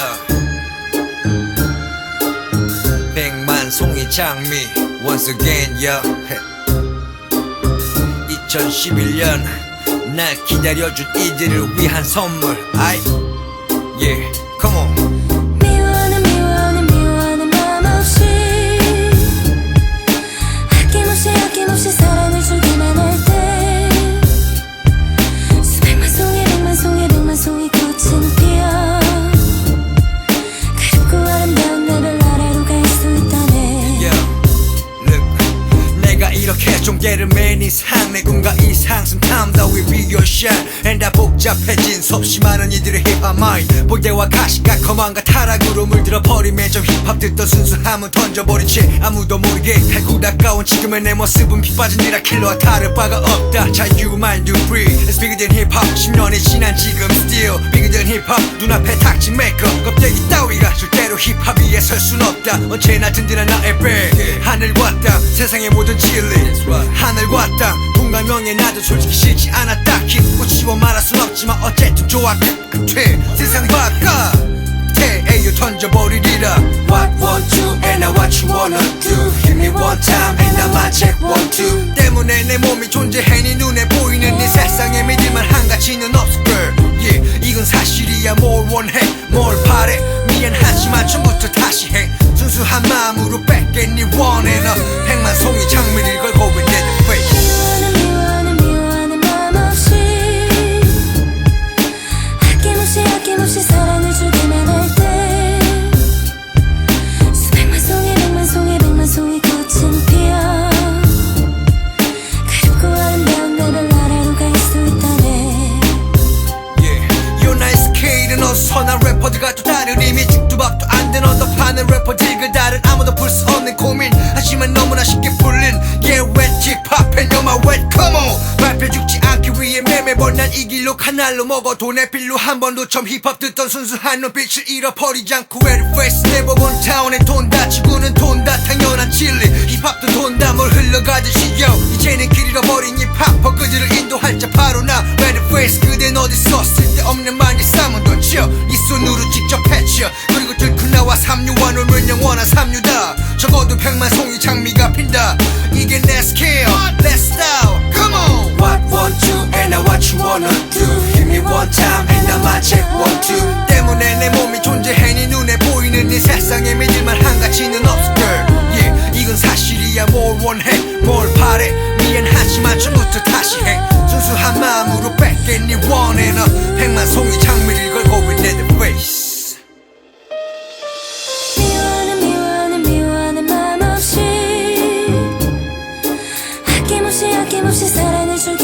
yeah. 백만 송이 장미 once again yeah. 2011년 날 기다려준 이들을 위한 선물 아이 yeah come on 이렇게 종개를 맨 이상 내 꿈과 이상 Sometimes I will be your shine And 다 복잡해진 섭씨 많은 이들의 힙합 마인 볼때와 가시가 거만과 타락으로 물들어 버림에 좀 힙합 듣던 순수함은 던져버린 채 아무도 모르게 달고 닦아온 지금의 내 모습은 빗빠진 미라킬러와 다를 바가 없다. 자유만 do free It's bigger than 힙합. 10년이 지난 지금 still bigger than 힙합. 눈앞에 닥친 메이크업 껍데기 따위가 절대로 힙합 위에 설 순 없다. 언제나 든든한 나의 백 하늘과 땅 세상의 모든 진리 하늘과 땅 동감명에 나도 솔직히 싫지 않아. 딱히 꽂히고 말할 순 없지만 어쨌든 좋아. 끝끝해 세상 바깥에 에요 던져버리리라. What want to and I what you wanna do? Hit me one time and I might check one two. 때문에 내 몸이 존재해 네 눈에 보이는 네 세상에 믿을만 한 가치는 없어 girl yeah 이건 사실이야. 뭘 원해? 뭘 바래? 미안하지만 처음부터 다시 해. 순수한 마음으로 네 원해. 너 다른 아무도 풀 수 없는 고민. 하지만 너무나 쉽게 풀린 Yeah, wet you're my wet. Come on. 발표 죽지 않기 위해 매매번 난 이 길로 카날로 먹어. 돈의 빌로 한 번도 처음 힙합 듣던 순수한 눈빛을 잃어버리지 않고 the face never one town에 돈다 지구는 돈다 당연한 진리. 힙합도 돈다 뭘 흘러가듯이 yo. 이제는 길 잃어버린 힙합 퍼 그들을 인도할 자 바로 나. The face 그댄 어디서 쓸데없는 말이 싸면 던져. 이 손으로 직접 해쳐 삼류와 놀면 영원한 삼류다. 적어도 백만 송이 장미가 핀다. 이게 내 스킬 Let's style Come on. What want to and I what you wanna do? Hit me one time and I might check one two. 때문에 내 몸이 존재해 네 눈에 보이는 이 세상에 믿을만 한 가치는 없어 girl. Yeah 이건 사실이야. 뭘 원해? 뭘 바래? 미안하지만 처음부터 다시 해. 순수한 마음으로 네 원해 너 백만 송이 장미 아낌없이 아낌없이 사랑을 줄